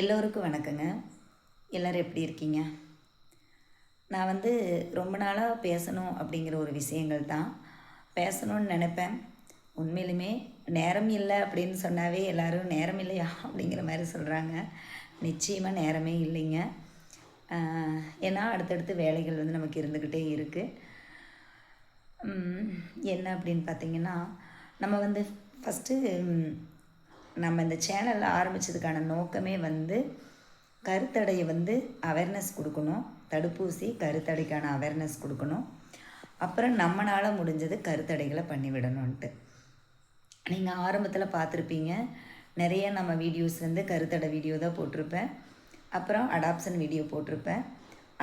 எல்லோருக்கும் வணக்கங்க. எல்லோரும் எப்படி இருக்கீங்க? நான் வந்து ரொம்ப நாளாக பேசணும் அப்படிங்கிற ஒரு விஷயங்கள் தான். பேசணும்னு நினைப்பேன். உண்மையிலுமே நேரம் இல்லை அப்படின்னு சொன்னாவே எல்லோரும் நேரம் இல்லையா அப்படிங்கிற மாதிரி சொல்கிறாங்க நிச்சயமாக நேரமே இல்லைங்க. ஏன்னா அடுத்தடுத்து வேலைகள் வந்து நமக்கு இருந்துக்கிட்டே இருக்குது என்ன அப்படின்னு பார்த்தீங்கன்னா நம்ம வந்து ஃபஸ்ட்டு நம்ம இந்த சேனலில் ஆரம்பித்ததுக்கான நோக்கமே வந்து கருத்தடையை வந்து அவேர்னஸ் கொடுக்கணும். தடுப்பூசி கருத்தடைக்கான அவேர்னஸ் கொடுக்கணும். அப்புறம் நம்மளால் முடிஞ்சது கருத்தடைகளை பண்ணிவிடணும்ன்ட்டு நீங்கள் ஆரம்பத்தில் பார்த்துருப்பீங்க. நிறைய நம்ம வீடியோஸ் வந்து கருத்தடை வீடியோ தான் போட்டிருப்பேன். அப்புறம் அடாப்ஷன் வீடியோ போட்டிருப்பேன்.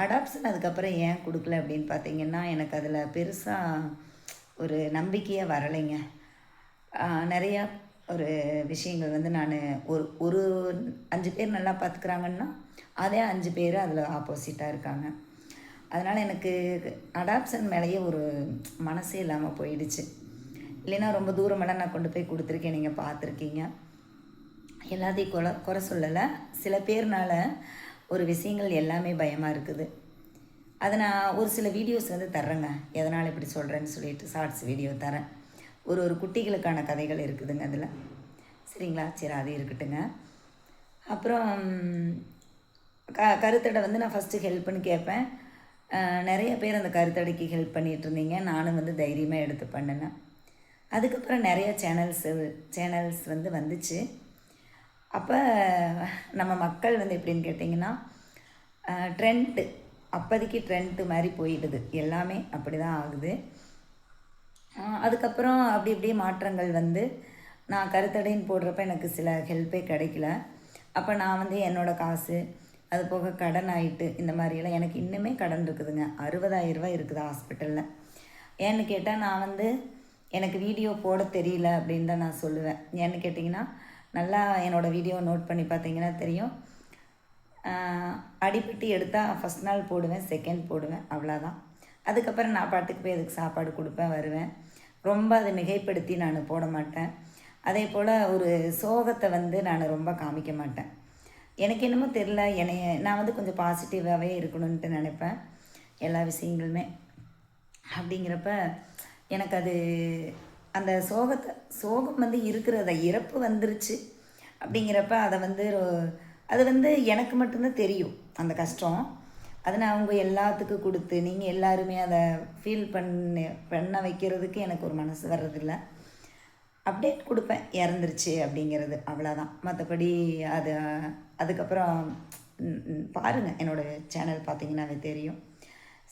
அடாப்ஷன் அதுக்கப்புறம் ஏன் கொடுக்கல அப்படின்னு பார்த்தீங்கன்னா எனக்கு அதில் பெருசாக ஒரு நம்பிக்கையே வரலைங்க. நிறையா ஒரு விஷயங்கள் வந்து நான் ஒரு ஒரு அஞ்சு பேர் நல்லா பார்த்துக்கிறாங்கன்னா அதே அஞ்சு பேர் அதில் ஆப்போசிட்டாக இருக்காங்க. அதனால் எனக்கு அடாப்ஷன் மேலேயே ஒரு மனசே இல்லாமல் போயிடுச்சு. இல்லைன்னா ரொம்ப தூரமெல்லாம் நான் கொண்டு போய் கொடுத்துருக்கேன் நீங்கள் பார்த்துருக்கீங்க. எல்லாத்தையும் குறை குறை சொல்லலை. சில பேர்னால ஒரு விஷயங்கள் எல்லாமே பயமாக இருக்குது. அதை நான் ஒரு சில வீடியோஸ் வந்து தர்றேங்க. எதனால் இப்படி சொல்கிறேன்னு சொல்லிட்டு ஷார்ட்ஸ் வீடியோ தரேன் ஒரு ஒரு குட்டிகளுக்கான கதைகள் இருக்குதுங்க அதில். சரிங்களா? சரி அது இருக்கட்டுங்க. அப்புறம் க கருத்தடை வந்து நான் ஃபஸ்ட்டு ஹெல்ப்னு கேட்பேன் நிறைய பேர் அந்த கருத்தடைக்கு ஹெல்ப் பண்ணிகிட்டு இருந்தீங்க. நானும் வந்து தைரியமாக எடுத்து பண்ணினேன். அதுக்கப்புறம் நிறைய சேனல்ஸ் சேனல்ஸ் வந்து வந்துச்சு. அப்போ நம்ம மக்கள் வந்து எப்படின்னு கேட்டிங்கன்னா ட்ரெண்ட்டு அப்போதைக்கு ட்ரெண்ட்டு மாதிரி போயிடுது. எல்லாமே அப்படி தான் ஆகுது. அதுக்கப்புறம் அப்படி இப்படியே மாற்றங்கள் வந்து நான் கருத்தடைன்னு போடுறப்ப எனக்கு சில ஹெல்ப்பே கிடைக்கல. அப்போ நான் வந்து என்னோடய காசு அது போக கடன் ஆகிட்டு இந்த மாதிரியெல்லாம் எனக்கு இன்னுமே கடன் இருக்குதுங்க. அறுபதாயிரம் ரூபாய் இருக்குது ஹாஸ்பிட்டலில் ஏன்னு கேட்டால் நான் வந்து எனக்கு வீடியோ போட தெரியல அப்படின்னு தான் நான் சொல்லுவேன். ஏன்னு கேட்டிங்கன்னா நல்லா என்னோடய வீடியோ நோட் பண்ணி பார்த்தீங்கன்னா தெரியும். அடிப்பட்டு எடுத்தால் ஃபஸ்ட் நாள் போடுவேன் செகண்ட் போடுவேன் அவ்வளோதான் அதுக்கப்புறம் நான் பாட்டுக்கு போய் அதுக்கு சாப்பாடு கொடுப்பேன் வருவேன். ரொம்ப அதை மிகைப்படுத்தி நான் போட மாட்டேன். அதே போல் ஒரு சோகத்தை வந்து நான் ரொம்ப காமிக்க மாட்டேன். எனக்கு என்னமோ தெரில என்னைய நான் வந்து கொஞ்சம் பாசிட்டிவாகவே இருக்கணுன்ட்டு நினைப்பேன் எல்லா விஷயங்களுமே. அப்படிங்கிறப்ப எனக்கு அது அந்த சோகத்தை சோகம் வந்து இருக்கிறத இறப்பு வந்துருச்சு. அப்படிங்கிறப்ப அதை வந்து அது வந்து எனக்கு மட்டும்தான் தெரியும் அந்த கஷ்டம். அதை நான் அவங்க எல்லாத்துக்கும் கொடுத்து நீங்கள் எல்லாருமே அதை ஃபீல் பண்ண பண்ண வைக்கிறதுக்கு எனக்கு ஒரு மனசு வர்றதில்ல. அப்டேட் கொடுப்பேன். இறந்துருச்சு அப்படிங்கிறது. அவ்வளோதான் மற்றபடி அது அதுக்கப்புறம் பாருங்கள் என்னோடய சேனல் பார்த்தீங்கன்னாவே தெரியும்.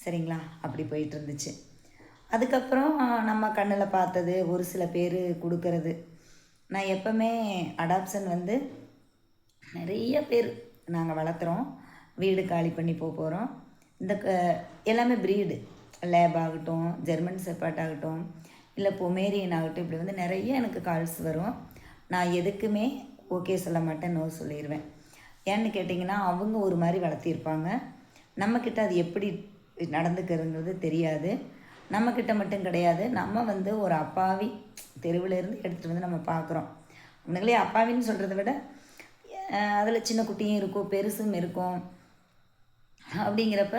சரிங்களா? அப்படி போயிட்டு இருந்துச்சு அதுக்கப்புறம் நம்ம கண்ணில் பார்த்தது ஒரு சில பேர் கொடுக்கறது. நான் எப்போவுமே அடாப்ஷன் வந்து நிறைய பேர் நாங்கள் வளர்த்துறோம். வீடு காலி பண்ணி போக போகிறோம் இந்த க எல்லாமே ப்ரீடு லேப் ஆகட்டும் ஜெர்மன் செப்பாட் ஆகட்டும் இல்லை பொமேரியன் ஆகட்டும் இப்படி வந்து நிறைய எனக்கு கால்ஸ் வரும். நான் எதுக்குமே ஓகே சொல்ல மாட்டேன் நோ சொல்லிடுவேன் ஏன்னு கேட்டிங்கன்னா அவங்க ஒரு மாதிரி வளர்த்திருப்பாங்க. நம்மக்கிட்ட அது எப்படி நடந்துக்கிறதுங்கிறது தெரியாது. நம்மக்கிட்ட மட்டும் கிடையாது. நம்ம வந்து ஒரு அப்பாவி தெருவில் இருந்து எடுத்துகிட்டு வந்து நம்ம பார்க்குறோம் அவனுங்களே அப்பாவின்னு சொல்கிறத விட அதில் சின்ன குட்டியும் இருக்கும் பெருசும் இருக்கும். அப்படிங்கிறப்ப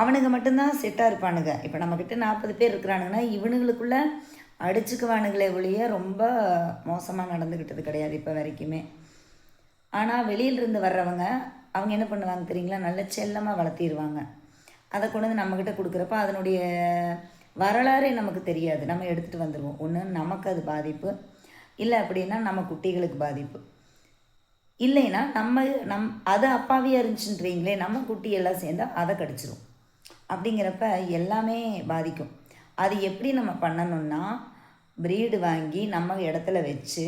அவனுங்க மட்டும்தான் செட்டாக இருப்பானுங்க. இப்போ நம்மக்கிட்ட நாற்பது பேர் இருக்கிறானுங்கன்னா இவனுங்களுக்குள்ள அடிச்சுக்குவானுங்களே ஒழிய ரொம்ப மோசமாக நடந்துக்கிட்டது கிடையாது இப்போ வரைக்குமே. ஆனால் வெளியிலிருந்து வர்றவங்க அவங்க என்ன பண்ணுவாங்க தெரியுங்களா? நல்ல செல்லமாக வளர்த்திடுவாங்க அதை கொண்டு வந்து நம்மக்கிட்ட கொடுக்குறப்ப அதனுடைய வரலாறே நமக்கு தெரியாது. நம்ம எடுத்துகிட்டு வந்துடுவோம் ஒன்று நமக்கு அது பாதிப்பு. இல்லை அப்படின்னா நம்ம குட்டிகளுக்கு பாதிப்பு. இல்லைன்னா நம்ம நம் அது அப்பாவியாக இருந்துச்சுன்றீங்களே நம்ம குட்டி எல்லாம் சேர்ந்தா அதை கடிச்சிடும் அப்படிங்கிறப்ப எல்லாமே பாதிக்கும். அது எப்படி நம்ம பண்ணணும்னா ப்ரீடு வாங்கி நம்ம இடத்துல வச்சு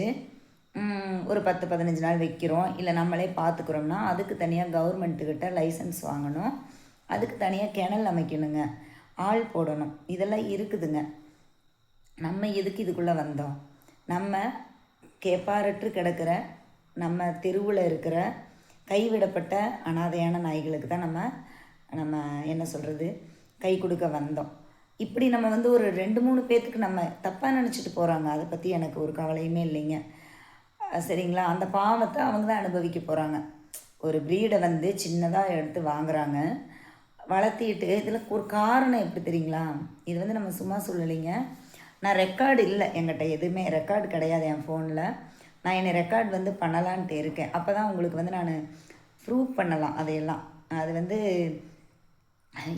ஒரு பத்து பதினஞ்சு நாள் வைக்கிறோம். இல்லை நம்மளே பார்த்துக்குறோம்னா அதுக்கு தனியாக கவர்மெண்ட்டுக்கிட்ட லைசன்ஸ் வாங்கணும். அதுக்கு தனியாக கிணல் அமைக்கணுங்க. ஆள் போடணும். இதெல்லாம் இருக்குதுங்க. நம்ம எதுக்கு இதுக்குள்ளே வந்தோம்? நம்ம கேப்பாரற்று கிடக்கிற நம்ம தெருவில் இருக்கிற கைவிடப்பட்ட அனாதையான நாய்களுக்கு தான் நம்ம நம்ம என்ன சொல்கிறது கை கொடுக்க வந்தோம். இப்படி நம்ம வந்து ஒரு ரெண்டு மூணு பேர்த்துக்கு நம்ம தப்பாக நினச்சிட்டு போகிறாங்க அதை பற்றி எனக்கு ஒரு கவலையுமே இல்லைங்க. சரிங்களா? அந்த பாவத்தை அவங்க தான் அனுபவிக்க போகிறாங்க ஒரு ப்ரீடை வந்து சின்னதாக எடுத்து வாங்குறாங்க. வளர்த்திட்டு இதில் ஒரு காரணம் எப்படி தெரியுங்களா? இது வந்து நம்ம சும்மா சொல்லலைங்க. நான் ரெக்கார்டு இல்லை என்கிட்ட எதுவுமே. ரெக்கார்டு கிடையாது என் ஃபோனில் நான் என்னை ரெக்கார்ட் வந்து பண்ணலான்ட்டு இருக்கேன். அப்போ தான் உங்களுக்கு வந்து நான் ப்ரூவ் பண்ணலாம் அதையெல்லாம். அது வந்து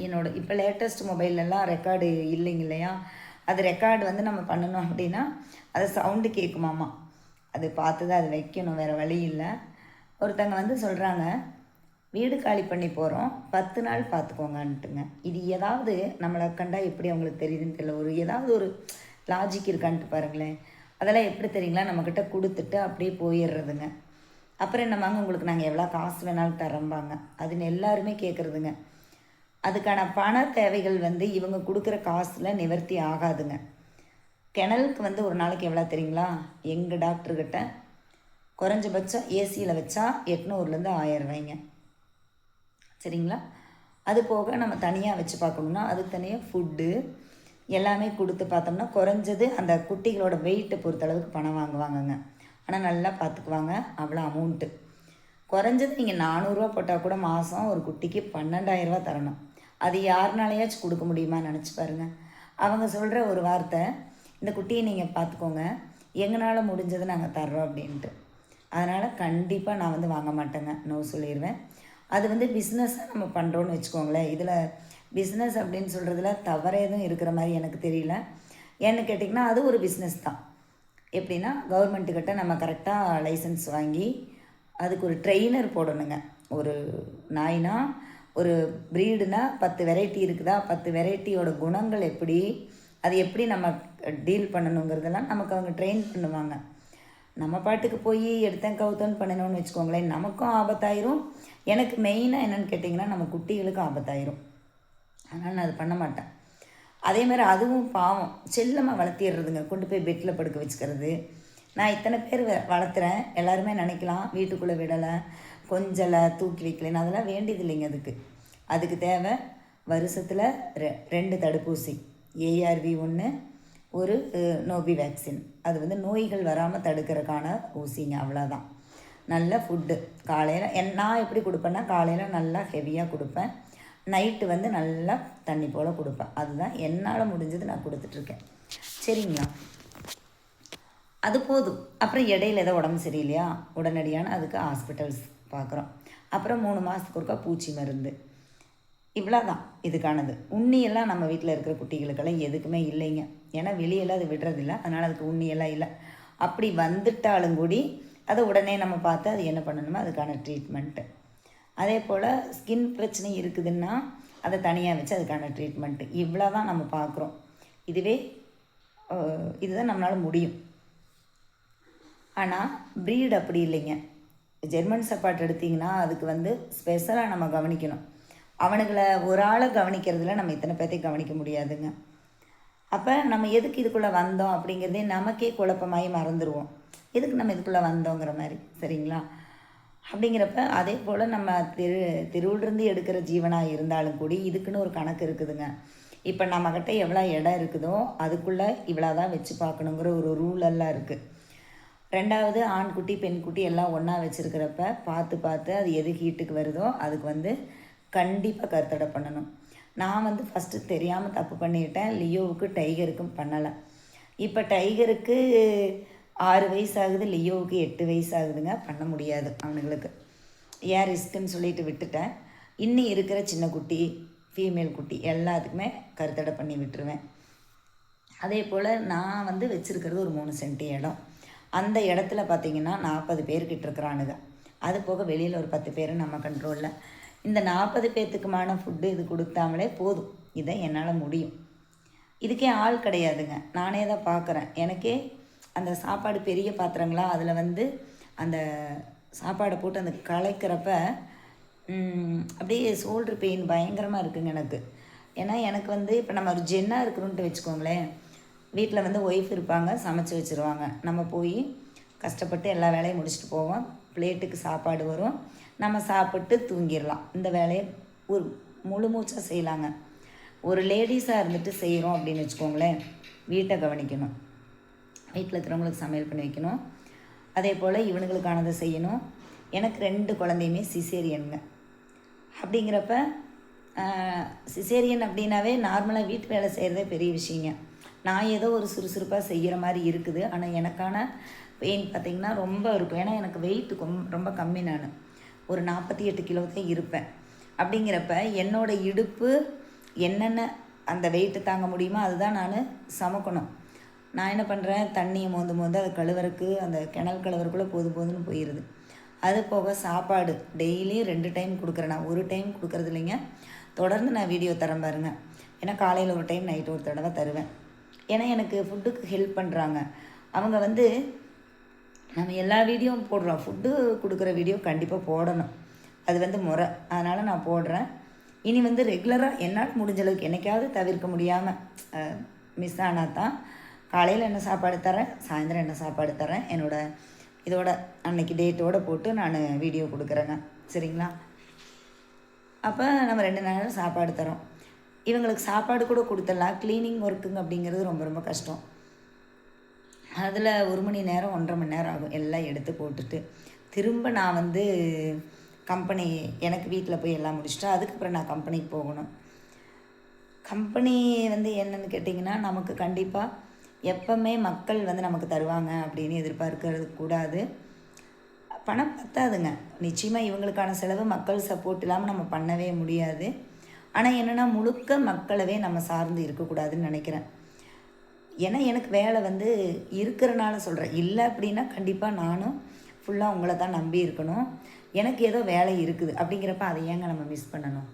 என்னோட இப்போ லேட்டஸ்ட் மொபைல்லலாம் ரெக்கார்டு இல்லைங்க இல்லையா? அது ரெக்கார்டு வந்து நம்ம பண்ணணும் அப்படின்னா அது சவுண்டு கேட்குமாமா அது பார்த்து தான் அது வைக்கணும் வேறு வழி இல்லை. ஒருத்தங்க வந்து சொல்கிறாங்க வீடு காலி பண்ணி போகிறோம் பத்து நாள் பார்த்துக்கோங்கன்ட்டுங்க இது ஏதாவது நம்மளை கண்டா எப்படி அவங்களுக்கு தெரியுதுன்னு தெரியல. ஒரு ஏதாவது ஒரு லாஜிக் இருக்கான்ட்டு பாருங்களேன். அதெல்லாம் எப்படி தெரியுங்களா? நம்மக்கிட்ட கொடுத்துட்டு அப்படியே போயிடுறதுங்க. அப்புறம் என்னமாங்க உங்களுக்கு நாங்கள் எவ்வளோ காசு வேணாலும் தரம்பாங்க. அதுன்னு எல்லாருமே கேட்குறதுங்க அதுக்கான பண தேவைகள் வந்து இவங்க கொடுக்குற காசில் நிவர்த்தி ஆகாதுங்க. கிணலுக்கு வந்து ஒரு நாளைக்கு எவ்வளோ தெரியுங்களா? எங்கள் டாக்டர்கிட்ட குறைஞ்சபட்சம் ஏசியில் வச்சா எட்நூறுலேருந்து ஆயிரம் ரூபாய்ங்க. சரிங்களா? அது போக நம்ம தனியாக வச்சு பார்க்கணுன்னா அதுக்கு தனியாக ஃபுட்டு எல்லாமே கொடுத்து பார்த்தோம்னா குறைஞ்சது அந்த குட்டிகளோட வெயிட்டை பொறுத்தளவுக்கு பணம் வாங்குவாங்கங்க. ஆனால் நல்லா பார்த்துக்குவாங்க. அவ்வளோ அமௌண்ட்டு குறைஞ்சது நீங்கள் நானூறுரூவா போட்டால் கூட மாதம் ஒரு குட்டிக்கு பன்னெண்டாயிரரூவா தரணும். அது யாருனாலையாச்சும் கொடுக்க முடியுமா நினச்சி பாருங்கள் அவங்க சொல்கிற ஒரு வார்த்தை இந்த குட்டியை நீங்கள் பார்த்துக்கோங்க. எங்களால் முடிஞ்சதை நாங்கள் தர்றோம் அப்படின்ட்டு. அதனால் கண்டிப்பாக நான் வந்து வாங்க மாட்டேங்க. நோ சொல்லிடுவேன் அது வந்து பிஸ்னஸாக நம்ம பண்ணுறோன்னு வச்சுக்கோங்களேன். இதில் பிஸ்னஸ் அப்படின்னு சொல்கிறதுல தவறு எதுவும் இருக்கிற மாதிரி எனக்கு தெரியல. ஏன்னு கேட்டிங்கன்னா அது ஒரு பிஸ்னஸ் தான். எப்படின்னா கவர்மெண்ட்டுக்கிட்ட நம்ம கரெக்டாக லைசன்ஸ் வாங்கி அதுக்கு ஒரு ட்ரெயினர் போடணுங்க. ஒரு நாய்னா ஒரு ப்ரீடுனா பத்து வெரைட்டி இருக்குதா? பத்து வெரைட்டியோட குணங்கள் எப்படி? அது எப்படி நம்ம டீல் பண்ணணுங்கிறதெல்லாம் நமக்கு அவங்க ட்ரெயின் பண்ணுவாங்க. நம்ம பாட்டுக்கு போய் எடுத்தேன் கவுத்தன் பண்ணணும்னு வச்சுக்கோங்களேன் நமக்கும் ஆபத்தாயிரும். எனக்கு மெயினாக என்னென்னு கேட்டிங்கன்னா நம்ம குட்டிகளுக்கும் ஆபத்தாயிரும். அதனால் நான் அது பண்ண மாட்டேன். அதேமாதிரி அதுவும் பாவம். செல்லமாக வளர்த்திடுறதுங்க. கொண்டு போய் பெட்டில் படுக்க வச்சுக்கிறது. நான் இத்தனை பேர் வ- வளர்த்துறேன். எல்லாருமே நினைக்கலாம். வீட்டுக்குள்ளே விடலை. கொஞ்சலை தூக்கி வைக்கலைன்னு. அதெல்லாம் வேண்டியது இல்லைங்க அதுக்கு. அதுக்கு தேவை வருஷத்தில் ரெ ரெண்டு தடுப்பூசி. ஏஆர்வி ஒன்று ஒரு நோபி வேக்சின். அது வந்து நோய்கள் வராமல் தடுக்கிறதுக்கான ஊசிங்க. அவ்வளோதான் நல்ல ஃபுட்டு காலையில் என் நான் எப்படி கொடுப்பேன்னா காலையில் நல்லா ஹெவியாக கொடுப்பேன். நைட்டு வந்து நல்லா தண்ணி போல் கொடுப்பேன் அதுதான் என்னால் முடிஞ்சது நான் கொடுத்துட்ருக்கேன். சரிங்களா? அது போதும். அப்புறம் இடையில ஏதோ உடம்பு சரியில்லையா? உடனடியான அதுக்கு ஹாஸ்பிட்டல்ஸ் பார்க்குறோம் அப்புறம் மூணு மாதத்துக்கு ஒருக்கா பூச்சி மருந்து. இவ்வளோ தான் இதுக்கானது. உண்ணியெல்லாம் நம்ம வீட்டில் இருக்கிற குட்டிகளுக்கெல்லாம் எதுக்குமே இல்லைங்க. ஏன்னா வெளியெல்லாம் அது விடுறதில்ல. அதனால் அதுக்கு உண்ணியெல்லாம் இல்லை. அப்படி வந்துட்டாலும் கூடி அதை உடனே நம்ம பார்த்து அது என்ன பண்ணணுமோ அதுக்கான ட்ரீட்மெண்ட்டு அதே போல் ஸ்கின் பிரச்சனை இருக்குதுன்னா அதை தனியாக வச்சு அதுக்கான ட்ரீட்மெண்ட்டு இவ்வளோ தான் நம்ம பார்க்குறோம். இதுவே இதுதான் நம்மளால் முடியும். ஆனால் ப்ரீட் அப்படி இல்லைங்க. ஜெர்மன் சப்பாட் எடுத்திங்கன்னா அதுக்கு வந்து ஸ்பெஷலாக நம்ம கவனிக்கணும். அவனுங்களை ஒரு ஆளை கவனிக்கிறதுல நம்ம இத்தனை பேர்த்தையும் கவனிக்க முடியாதுங்க. அப்போ நம்ம எதுக்கு இதுக்குள்ளே வந்தோம் அப்படிங்கிறதே நமக்கே குழப்பமாகி மறந்துடுவோம் எதுக்கு நம்ம இதுக்குள்ளே வந்தோங்கிற மாதிரி சரிங்களா? அப்படிங்கிறப்ப அதே போல் நம்ம திரு திருவிழிருந்து எடுக்கிற ஜீவனாக இருந்தாலும் கூடி இதுக்குன்னு ஒரு கணக்கு இருக்குதுங்க. இப்போ நம்மக்கிட்ட எவ்வளோ இடம் இருக்குதோ அதுக்குள்ளே இவ்வளோ தான் வச்சு பார்க்கணுங்கிற ஒரு ரூல் எல்லாம் இருக்குது ரெண்டாவது ஆண்குட்டி பெண்குட்டி எல்லாம் ஒன்றா வச்சுருக்கிறப்ப பார்த்து பார்த்து அது எது ஹீட்டுக்கு வருதோ அதுக்கு வந்து கண்டிப்பாக கருத்தடை பண்ணணும். நான் வந்து ஃபஸ்ட்டு தெரியாமல் தப்பு பண்ணிக்கிட்டேன் லியோவுக்கு டைகருக்கும் பண்ணலை. இப்போ டைகருக்கு ஆறு வயசு ஆகுது லியோவுக்கு எட்டு வயசு ஆகுதுங்க பண்ண முடியாது அவனுங்களுக்கு. ஏன் ரிஸ்க்குன்னு சொல்லிட்டு விட்டுட்டேன். இன்னும் இருக்கிற சின்ன குட்டி ஃபீமேல் குட்டி எல்லாத்துக்குமே கருத்தடை பண்ணி விட்டுருவேன். அதே போல் நான் வந்து வச்சுருக்கிறது ஒரு மூணு சென்ட் இடம். அந்த இடத்துல பார்த்தீங்கன்னா நாற்பது பேர்கிட்ட இருக்கிறானுங்க. அது போக வெளியில் ஒரு பத்து பேர் நம்ம கண்ட்ரோலில் இந்த நாற்பது பேர்த்துக்குமான ஃபுட்டு இது கொடுத்தாமலே போதும். இதை என்னால் முடியும். இதுக்கே ஆள் கிடையாதுங்க. நானே தான் பார்க்குறேன் எனக்கே அந்த சாப்பாடு பெரிய பாத்திரங்களா அதில் வந்து அந்த சாப்பாடை போட்டு அந்த கலைக்கிறப்ப அப்படியே ஷோல்டர் பெயின் பயங்கரமாக இருக்குங்க எனக்கு. ஏன்னா எனக்கு வந்து இப்போ நம்ம ஒரு ஜென்னாக இருக்கிறோன்ட்டு வச்சுக்கோங்களேன் வீட்டில் வந்து ஒய்ஃப் இருப்பாங்க சமைச்சு வச்சுருவாங்க. நம்ம போய் கஷ்டப்பட்டு எல்லா வேலையும் முடிச்சுட்டு போவோம். பிளேட்டுக்கு சாப்பாடு வரும். நம்ம சாப்பிட்டு தூங்கிடலாம். இந்த வேலையை ஒரு முழு மூச்சாக செய்யலாங்க. ஒரு லேடிஸாக இருந்துட்டு செய்கிறோம் அப்படின்னு வச்சுக்கோங்களேன் வீட்டை கவனிக்கணும். வீட்டில் இருக்கிறவங்களுக்கு சமையல் பண்ணி வைக்கணும். அதே போல் இவனுங்களுக்கானதை செய்யணும். எனக்கு ரெண்டு குழந்தையுமே சிசேரியனுங்க. அப்படிங்கிறப்ப சிசேரியன் அப்படின்னாவே நார்மலாக வீட்டு வேலை செய்கிறதே பெரிய விஷயங்க. நான் ஏதோ ஒரு சுறுசுறுப்பாக செய்கிற மாதிரி இருக்குது. ஆனால் எனக்கான பெயின் பார்த்திங்கன்னா ரொம்ப இருக்கும். ஏன்னா எனக்கு வெயிட் ரொம்ப கம்மி நான். ஒரு நாற்பத்தி எட்டு கிலோ தான் இருப்பேன். அப்படிங்கிறப்ப என்னோடய இடுப்பு என்னென்ன அந்த வெயிட்டு தாங்க முடியுமோ அதுதான் நான் சமைக்கணும். நான் என்ன பண்ணுறேன் தண்ணியை மோந்து மோந்து அதை கழுவுறக்கு அந்த கிணல் கழுவுறக்குள்ளே போது போதுன்னு போயிடுது அது போக சாப்பாடு. டெய்லியும் ரெண்டு டைம் கொடுக்குறேன். நான் ஒரு டைம் கொடுக்குறது இல்லைங்க. தொடர்ந்து நான் வீடியோ தரேன் பாருங்கள் ஏன்னா காலையில் ஒரு டைம் நைட்டு ஒரு தடவை தருவேன். ஏன்னா எனக்கு ஃபுட்டுக்கு ஹெல்ப் பண்ணுறாங்க அவங்க வந்து நம்ம எல்லா வீடியோவும் போடுறோம். ஃபுட்டு கொடுக்குற வீடியோ கண்டிப்பாக போடணும். அது வந்து முறை. அதனால் நான் போடுறேன். இனி வந்து ரெகுலராக என்னால் முடிஞ்ச அளவுக்கு என்னைக்காவது தவிர்க்க முடியாமல் மிஸ் ஆனால் தான் காலையில் என்ன சாப்பாடு தரேன் சாயந்தரம் என்ன சாப்பாடு தரேன் என்னோடய இதோட அன்னைக்கு டேட்டோடு போட்டு நான் வீடியோ கொடுக்குறேங்க. சரிங்களா? அப்போ நம்ம ரெண்டு நேரம் சாப்பாடு தரோம் இவங்களுக்கு சாப்பாடு கூட கொடுத்துடலாம். க்ளீனிங் ஒர்க்குங்க அப்படிங்கிறது ரொம்ப ரொம்ப கஷ்டம். அதில் ஒரு மணி நேரம் ஒன்றரை மணி நேரம் ஆகும். எல்லாம் எடுத்து போட்டுட்டு. திரும்ப நான் வந்து கம்பெனி எனக்கு வீட்டில் போய் எல்லாம் முடிச்சுட்டு அதுக்கப்புறம் நான் கம்பெனிக்கு போகணும். கம்பெனி வந்து என்னென்னு கேட்டிங்கன்னா நமக்கு கண்டிப்பாக எப்பவுமே மக்கள் வந்து நமக்கு தருவாங்க அப்படின்னு எதிர்பார்க்கறது கூடாது. பணம் பத்தாதுங்க. நிச்சயமாக இவங்களுக்கான செலவு மக்கள் சப்போர்ட் இல்லாமல் நம்ம பண்ணவே முடியாது. ஆனால் என்னென்னா முழுக்க மக்களவே நம்ம சார்ந்து இருக்கக்கூடாதுன்னு நினைக்கிறேன். ஏன்னா எனக்கு வேலை வந்து இருக்கிறனால சொல்கிறேன் இல்லை அப்படின்னா கண்டிப்பாக நானும் ஃபுல்லாக உங்களை தான் நம்பி இருக்கணும். எனக்கு ஏதோ வேலை இருக்குது. அப்படிங்கிறப்ப அதை ஏங்க நம்ம மிஸ் பண்ணணும்?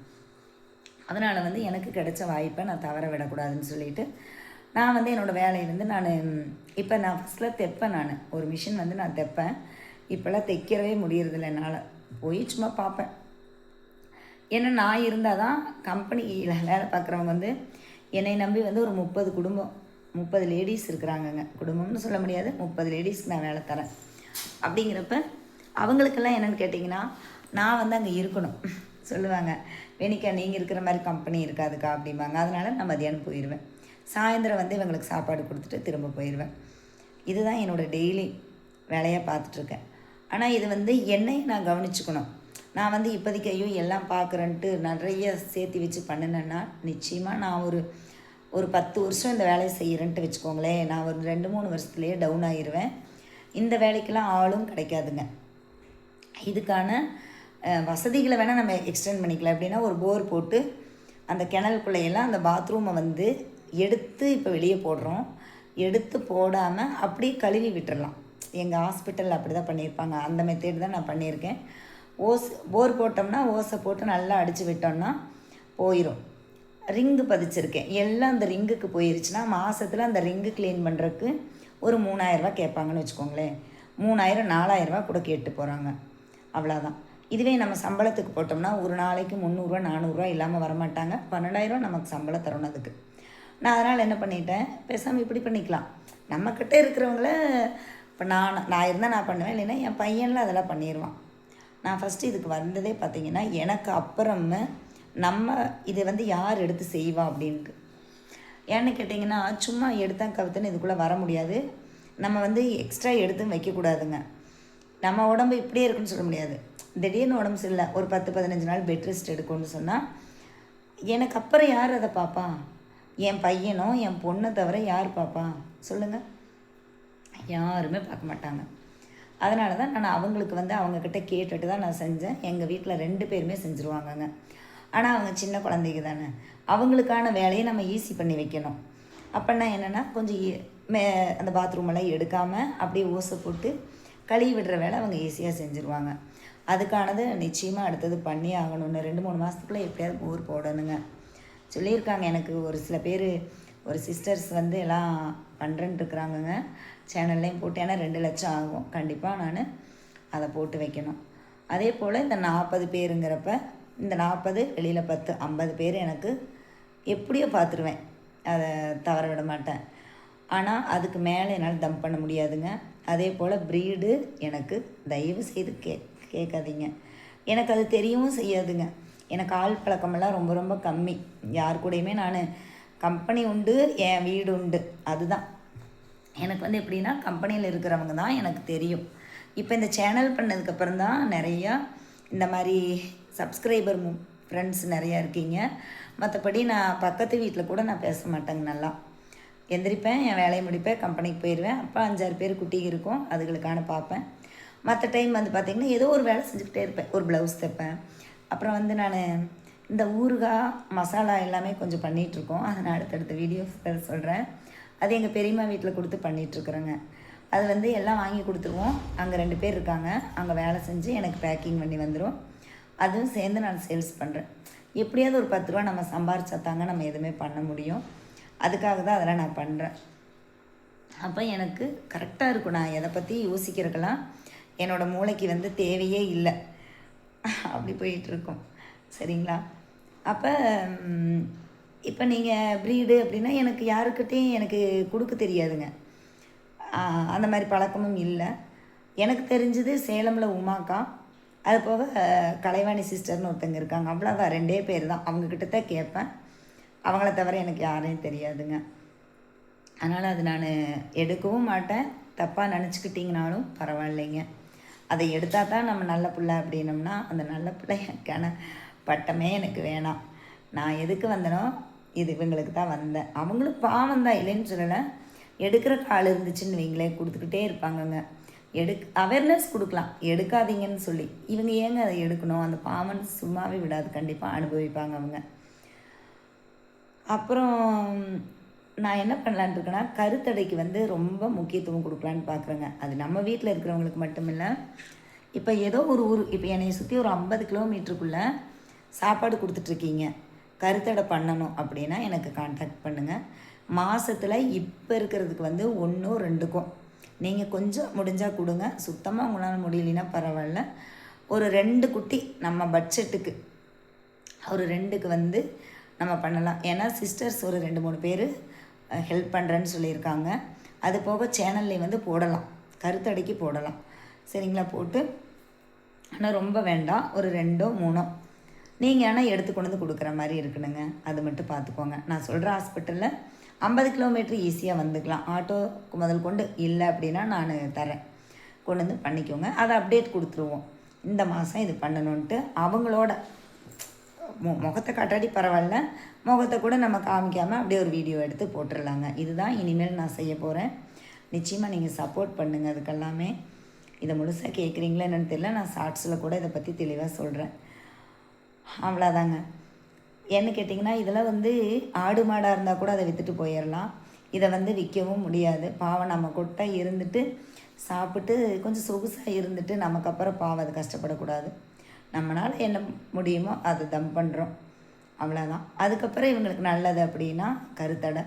அதனால் வந்து எனக்கு கிடைச்ச வாய்ப்பை நான் தவற விடக்கூடாதுன்னு சொல்லிட்டு நான் வந்து என்னோடய வேலையை வந்து நான் இப்போ நான் ஃபஸ்ட்டில் தைப்பேன் நான். ஒரு மிஷின் வந்து நான் தைப்பேன். இப்போல்லாம் தைக்கிறவே முடியறதில்ல என்னால். போய் சும்மா பார்ப்பேன். ஏன்னா நான் இருந்தால் தான் கம்பெனியில் வேலை பார்க்குறவங்க வந்து என்னை நம்பி வந்து ஒரு முப்பது குடும்பம் முப்பது லேடிஸ் இருக்கிறாங்கங்க. குடும்பம்னு சொல்ல முடியாது. முப்பது லேடிஸ்க்கு நான் வேலை தரேன். அப்படிங்கிறப்ப அவங்களுக்கெல்லாம் என்னென்னு கேட்டிங்கன்னா நான் வந்து அங்கே இருக்கணும். சொல்லுவாங்க வேணிக்கா நீங்கள் இருக்கிற மாதிரி கம்பெனி இருக்காதுக்கா அப்படிம்பாங்க. அதனால் நான் மதியானம் போயிடுவேன் சாயந்தரம் வந்து இவங்களுக்கு சாப்பாடு கொடுத்துட்டு திரும்ப போயிடுவேன். இதுதான் என்னோடய டெய்லி வேலையாக பார்த்துட்ருக்கேன். ஆனால் இது வந்து என்னையும் நான் கவனிச்சுக்கணும். நான் வந்து இப்போதைக்கு ஐயோ எல்லாம் பார்க்குறேன்ட்டு நிறைய சேர்த்து வச்சு பண்ணினேன்னா நிச்சயமாக நான் ஒரு ஒரு பத்து வருஷம் இந்த வேலையை செய்கிறேன்ட்டு வச்சுக்கோங்களேன். நான் ஒரு ரெண்டு மூணு வருஷத்துலேயே டவுன் ஆயிடுவேன். இந்த வேலைக்கெல்லாம் ஆளும் கிடைக்காதுங்க. இதுக்கான வசதிகளை வேணால் நம்ம எக்ஸ்டெண்ட் பண்ணிக்கலாம். எப்படின்னா ஒரு போர் போட்டு அந்த கிணலுக்குள்ளையெல்லாம் அந்த பாத்ரூமை வந்து எடுத்து இப்போ வெளியே போடுறோம். எடுத்து போடாமல் அப்படியே கழுவி விட்டுடலாம் எங்கள் ஹாஸ்பிட்டலில் அப்படி தான் பண்ணியிருப்பாங்க. அந்த மெத்தேடு தான் நான் பண்ணியிருக்கேன். ஓஸ் போர் போட்டோம்னா ஓசை போட்டு நல்லா அடித்து விட்டோம்னா போயிடும் ரிங்கு பதிச்சிருக்கேன். எல்லாம் அந்த ரிங்குக்கு போயிருச்சுன்னா மாதத்தில் அந்த ரிங்கு க்ளீன் பண்ணுறதுக்கு ஒரு மூணாயிரரூவா கேட்பாங்கன்னு வச்சுக்கோங்களேன். மூணாயிரம் நாலாயிரரூவா கூட கேட்டு போகிறாங்க அவ்வளோதான் இதுவே நம்ம சம்பளத்துக்கு போட்டோம்னா ஒரு நாளைக்கு முந்நூறுரூவா நானூறுரூவா இல்லாமல் வரமாட்டாங்க. பன்னெண்டாயிரம் நமக்கு சம்பளம் தரணும் அதுக்கு. நான் அதனால் என்ன பண்ணிட்டேன்? பேசாமல் இப்படி பண்ணிக்கலாம். நம்மக்கிட்ட இருக்கிறவங்கள இப்போ நான் நான் இருந்தால் நான் பண்ணுவேன். இல்லைன்னா என் பையனில் அதெல்லாம் பண்ணிடுவான் நான் ஃபஸ்ட்டு இதுக்கு வந்ததே பார்த்திங்கன்னா எனக்கு அப்புறமே நம்ம இதை வந்து யார் எடுத்து செய்வா அப்படின்ட்டு. ஏன்னு கேட்டிங்கன்னா சும்மா எடுத்தா கவுத்துன்னு இதுக்குள்ளே வர முடியாது. நம்ம வந்து எக்ஸ்ட்ரா எடுத்தும் வைக்கக்கூடாதுங்க. நம்ம உடம்பு இப்படியே இருக்குன்னு சொல்ல முடியாது. திடீர்னு உடம்பு சரியில்லை. ஒரு பத்து பதினஞ்சு நாள் பெட் ரெஸ்ட் எடுக்கும்னு சொன்னால் எனக்கு அப்புறம் யார் அதை பார்ப்பா என் பையனும் என் பொண்ணை தவிர யார் பார்ப்பா சொல்லுங்கள் யாருமே பார்க்க மாட்டாங்க. அதனால தான் நான் அவங்களுக்கு வந்து அவங்கக்கிட்ட கேட்டுட்டு தான் நான் செஞ்சேன். எங்கள் வீட்டில் ரெண்டு பேருமே செஞ்சுருவாங்கங்க. ஆனால் அவங்க சின்ன குழந்தைங்க தானே. அவங்களுக்கான வேலையை நம்ம ஈஸி பண்ணி வைக்கணும். அப்படின்னா என்னென்னா கொஞ்சம் மே அந்த பாத்ரூமெல்லாம் எடுக்காமல் அப்படியே ஓசை போட்டு கழுவி விடுற வேலை அவங்க ஈஸியாக செஞ்சுருவாங்க. அதுக்கானது நிச்சயமாக அடுத்தது பண்ணி ஆகணும்னு ரெண்டு மூணு மாதத்துக்குள்ளே எப்படியாவது போர் போடணுங்க. சொல்லியிருக்காங்க. எனக்கு ஒரு சில பேர் ஒரு சிஸ்டர்ஸ் வந்து எல்லாம் பண்ணுறேன்ட்டு இருக்கிறாங்கங்க சேனல்லையும் போட்டு ஏன்னா ரெண்டு லட்சம் ஆகும். கண்டிப்பாக நான் அதை போட்டு வைக்கணும். அதே போல் இந்த நாற்பது பேருங்கிறப்ப இந்த நாற்பது வெளியில் பத்து ஐம்பது பேர் எனக்கு எப்படியோ பார்த்துருவேன். அதை தவற விட மாட்டேன். ஆனால் அதுக்கு மேலே என்னால் தம் பண்ண முடியாதுங்க. அதே போல் ப்ரீடு எனக்கு தயவு செய்து கே கேட்காதீங்க. எனக்கு அது தெரியவும் செய்யாதுங்க. எனக்கு ஆள் பழக்கமெல்லாம் ரொம்ப ரொம்ப கம்மி. யார் கூடயுமே நான் கம்பெனி உண்டு என் வீடு உண்டு. அதுதான். எனக்கு வந்து எப்படின்னா கம்பெனியில் இருக்கிறவங்க தான் எனக்கு தெரியும். இப்போ இந்த சேனல் பண்ணதுக்கப்புறம் தான் நிறையா இந்த மாதிரி சப்ஸ்கிரைபர் ஃப்ரெண்ட்ஸ் நிறையா இருக்கீங்க. மற்றபடி நான் பக்கத்து வீட்டில் கூட நான் பேச மாட்டேங்க நல்லா. எந்திரிப்பேன் என் வேலையை முடிப்பேன் கம்பெனிக்கு போயிடுவேன் அப்போ அஞ்சாறு பேர் குட்டி இருக்கும் அதுகளுக்கான பார்ப்பேன். மற்ற டைம் வந்து பார்த்திங்கன்னா ஏதோ ஒரு வேலை செஞ்சுக்கிட்டே இருப்பேன். ஒரு ப்ளவுஸ் தைப்பேன். அப்புறம் வந்து நான் இந்த ஊறுகாய் மசாலா எல்லாமே கொஞ்சம் பண்ணிகிட்ருக்கோம் அதை நான் அடுத்தடுத்த வீடியோஸ் சொல்கிறேன் அது எங்கள் பெரியம்மா வீட்டில் கொடுத்து பண்ணிகிட்ருக்குறேங்க அது வந்து எல்லாம் வாங்கி கொடுத்துருவோம். அங்கே ரெண்டு பேர் இருக்காங்க. அங்கே வேலை செஞ்சு எனக்கு பேக்கிங் பண்ணி வந்துடும் அதுவும் சேர்ந்து நான் சேல்ஸ் பண்ணுறேன் எப்படியாவது ஒரு பத்து ரூபா நம்ம சம்பாரிச்சா தாங்க நம்ம எதுவுமே பண்ண முடியும். அதுக்காக தான் அதெல்லாம் நான் பண்ணுறேன் அப்போ எனக்கு கரெக்டாக இருக்கும். நான் எதை பற்றி யோசிக்கிறதுக்கெல்லாம் என்னோடய மூளைக்கு வந்து தேவையே இல்லை. அப்படி போயிட்டுருக்கோம். சரிங்களா? அப்போ இப்போ நீங்கள் ப்ரீடு அப்படின்னா எனக்கு யாருக்கிட்டேயும் எனக்கு கொடுக்க தெரியாதுங்க. அந்த மாதிரி பழக்கமும் இல்லை. எனக்கு தெரிஞ்சது சேலமில் உமாக்கா அது போக கலைவாணி சிஸ்டர்னு ஒருத்தங்க இருக்காங்க. அவ்வளோதான் ரெண்டே பேர் தான். அவங்கக்கிட்ட தான் கேட்பேன். அவங்கள தவிர எனக்கு யாரையும் தெரியாதுங்க. அதனால் அது நான் எடுக்கவும் மாட்டேன். தப்பாக நினச்சிக்கிட்டிங்கனாலும் பரவாயில்லைங்க. அதை எடுத்தால் தான் நம்ம நல்ல பிள்ளை அப்படின்னம்னா அந்த நல்ல பிள்ளைக்கான பட்டமே எனக்கு வேணாம். நான் எதுக்கு வந்தனோ இது இவங்களுக்கு தான் வந்தேன். அவங்களும் பாவம் தான் இல்லைன்னு சொல்லலை. எடுக்கிற கால் இருந்துச்சுன்னு வைங்களே கொடுத்துக்கிட்டே இருப்பாங்கங்க. எடுக் அவேர்னஸ் கொடுக்கலாம். எடுக்காதீங்கன்னு சொல்லி. இவங்க ஏங்க அதை எடுக்கணும்? அந்த பாவன் சும்மாவே விடாது. கண்டிப்பாக அனுபவிப்பாங்க அவங்க. அப்புறம் நான் என்ன பண்ணலான்னு இருக்கேன்னா கருத்தடைக்கு வந்து ரொம்ப முக்கியத்துவம் கொடுக்கலான்னு பார்க்குறேங்க அது நம்ம வீட்டில் இருக்கிறவங்களுக்கு மட்டும் இல்லை இப்போ ஏதோ ஒரு ஊர் இப்போ என்னை சுற்றி ஒரு ஐம்பது கிலோமீட்டருக்குள்ளே சாப்பாடு கொடுத்துட்ருக்கீங்க கருத்தடை பண்ணணும் அப்படின்னா எனக்கு காண்டாக்ட் பண்ணுங்கள் மாதத்தில் இப்போ இருக்கிறதுக்கு வந்து ஒன்றும் ரெண்டுக்கும். நீங்கள் கொஞ்சம் முடிஞ்சால் கொடுங்க. சுத்தமாக உங்களால் முடியலைன்னா பரவாயில்ல. ஒரு ரெண்டு குட்டி நம்ம பட்ஜெட்டுக்கு ஒரு ரெண்டுக்கு வந்து நம்ம பண்ணலாம். ஏன்னா சிஸ்டர்ஸ் ஒரு ரெண்டு மூணு பேர். ஹெல்ப் பண்ணுறேன்னு சொல்லியிருக்காங்க. அது போக சேனல்லே வந்து போடலாம். கருத்தடைக்கு போடலாம். சரிங்களா? போட்டு. ஆனால் ரொம்ப வேண்டாம். ஒரு ரெண்டோ மூணோ. நீங்கள் ஆனால் எடுத்து கொண்டு வந்து கொடுக்குற மாதிரி இருக்கணுங்க. அது மட்டும் பார்த்துக்கோங்க. நான் சொல்கிற ஹாஸ்பிட்டலில் ஐம்பது கிலோமீட்டர் ஈஸியாக வந்துக்கலாம். ஆட்டோக்கு முதல் கொண்டு இல்லை அப்படின்னா நான் தரேன் கொண்டு வந்து பண்ணிக்கோங்க. அதை அப்டேட் கொடுத்துருவோம். இந்த மாதம் இது பண்ணணுன்ட்டு அவங்களோட மு முகத்தை காட்டாடி பரவாயில்ல. முகத்தை கூட நம்ம காமிக்காமல் அப்படியே ஒரு வீடியோ எடுத்து போட்டுடலாங்க இதுதான் இனிமேல் நான் செய்ய போகிறேன் நிச்சயமாக நீங்கள் சப்போர்ட் பண்ணுங்கள் அதுக்கெல்லாமே. இதை முழுசாக கேட்குறீங்களா என்னென்னு தெரியல. நான் ஷார்ட்ஸில் கூட இதை பற்றி தெளிவாக சொல்கிறேன் அவ்வளோதாங்க என்ன கேட்டிங்கன்னா இதெல்லாம் வந்து ஆடு மாடாக இருந்தால் கூட அதை விற்றுட்டு போயிடலாம் இதை வந்து விற்கவும் முடியாது. பாவம் நம்ம கொட்டை இருந்துட்டு சாப்பிட்டு கொஞ்சம் சொகுசாக இருந்துட்டு நமக்கு அப்புறம் பாவம் அது கஷ்டப்படக்கூடாது. நம்மளால் என்ன முடியுமோ அதை தம் பண்ணுறோம் அவ்வளோதான் அதுக்கப்புறம் இவங்களுக்கு நல்லது அப்படின்னா கருத்தடை.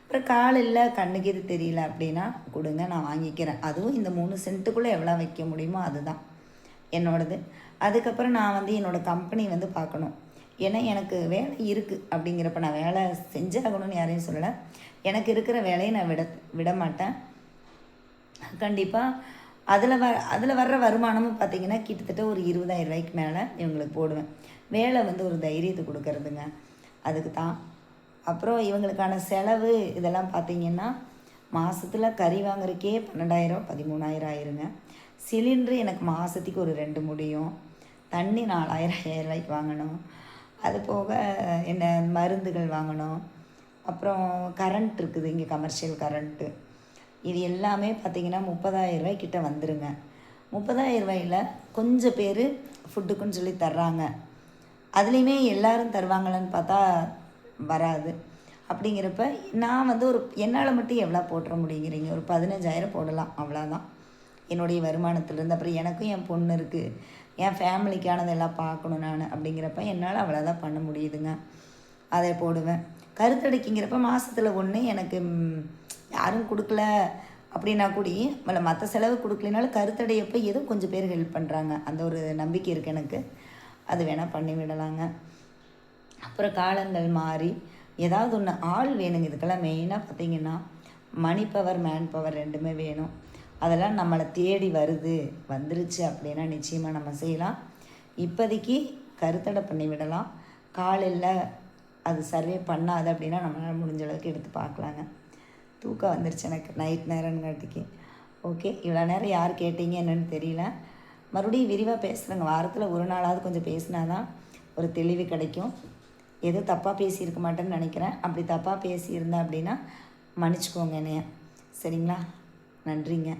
அப்புறம் கால் இல்லை கண்ணுக்கு இது தெரியல அப்படின்னா கொடுங்க நான் வாங்கிக்கிறேன். அதுவும் இந்த மூணு சென்ட்டுக்குள்ளே எவ்வளோ வைக்க முடியுமோ அதுதான். என்னோடது. அதுக்கப்புறம் நான் வந்து என்னோடய கம்பெனி வந்து பார்க்கணும். ஏன்னா எனக்கு வேலை இருக்குது அப்படிங்கிறப்ப நான் வேலை செஞ்சாகணும்னு யாரையும் சொல்லலை. எனக்கு இருக்கிற வேலையை நான் விட விட மாட்டேன் கண்டிப்பாக அதில் வ அதில் வர்ற வருமானமும் பார்த்தீங்கன்னா கிட்டத்தட்ட ஒரு இருபதாயிரம் ரூபாய்க்கு மேலே இவங்களுக்கு போடுவேன். வேலை வந்து ஒரு தைரியத்தை கொடுக்கறதுங்க. அதுக்கு தான் அப்புறம் இவங்களுக்கான செலவு இதெல்லாம் பார்த்தீங்கன்னா மாதத்தில் கறி வாங்குறக்கே பன்னெண்டாயிரம் பதிமூணாயிரம் ஆயிருங்க. சிலிண்ட்ரு எனக்கு மாதத்துக்கு ஒரு ரெண்டு முடியும். தண்ணி நாலாயிரம் ஐயாயிரம் ரூபாய்க்கு வாங்கணும். அது போக என்ன மருந்துகள் வாங்கணும். அப்புறம் கரண்ட் இருக்குது இங்கே கமர்ஷியல் கரண்ட்டு இது எல்லாமே பார்த்திங்கன்னா முப்பதாயிரம் ரூபாய்க்கிட்ட வந்துடுங்க முப்பதாயிரம் ரூபாயில் கொஞ்சம் பேர் ஃபுட்டுக்குன்னு சொல்லி தர்றாங்க. அதுலேயுமே எல்லோரும் தருவாங்களான்னு பார்த்தா வராது. அப்படிங்கிறப்ப நான் வந்து ஒரு என்னால் மட்டும் எவ்வளோ போட்டுற முடியுங்கிறீங்க? ஒரு பதினஞ்சாயிரம் போடலாம் அவ்வளோதான். என்னுடைய வருமானத்துலேருந்து அப்புறம் எனக்கும் என் பொண்ணு இருக்குது என் ஃபேமிலிக்கானதெல்லாம் பார்க்கணும் நான். அப்படிங்கிறப்ப என்னால் அவ்வளோதான் பண்ண முடியுதுங்க. அதை போடுவேன். கருத்தடைக்குங்கிறப்ப மாதத்தில் ஒன்று எனக்கு யாரும் கொடுக்கல அப்படின்னா கூடி மல்ல மற்ற செலவு கொடுக்கலனாலும் கருத்தடையப்போ ஏதோ கொஞ்சம் பேர் ஹெல்ப் பண்ணுறாங்க அந்த ஒரு நம்பிக்கை இருக்குது எனக்கு. அது வேணால் பண்ணி விடலாங்க. அப்புறம் காலங்கள் மாறி ஏதாவது ஒன்று ஆள் வேணுங்க. இதுக்கெல்லாம் மெயினாக பார்த்தீங்கன்னா மணி பவர் மேன் பவர் ரெண்டுமே வேணும். அதெல்லாம் நம்மளை தேடி வருது. வந்துருச்சு அப்படின்னா நிச்சயமாக நம்ம செய்யலாம். இப்போதைக்கு கருத்தடை பண்ணி விடலாம். காலையில் அது சர்வே பண்ணாது அப்படின்னா நம்மளால் முடிஞ்ச அளவுக்கு எடுத்து பார்க்கலாங்க. தூக்கம் வந்துருச்சு எனக்கு. நைட் நேரங்காட்டிக்கு ஓகே இவ்வளோ நேரம் யார் கேட்டீங்க என்னன்னு தெரியல. மறுபடியும் விரிவாக பேசுகிறேங்க வாரத்தில் ஒரு நாளாவது கொஞ்சம் பேசினா தான் ஒரு தெளிவு கிடைக்கும். எதுவும் தப்பாக பேசியிருக்க மாட்டேன்னு நினைக்கிறேன். அப்படி தப்பாக பேசியிருந்தேன் அப்படின்னா மன்னிச்சுக்கோங்க என்னைய. சரிங்களா? நன்றிங்க.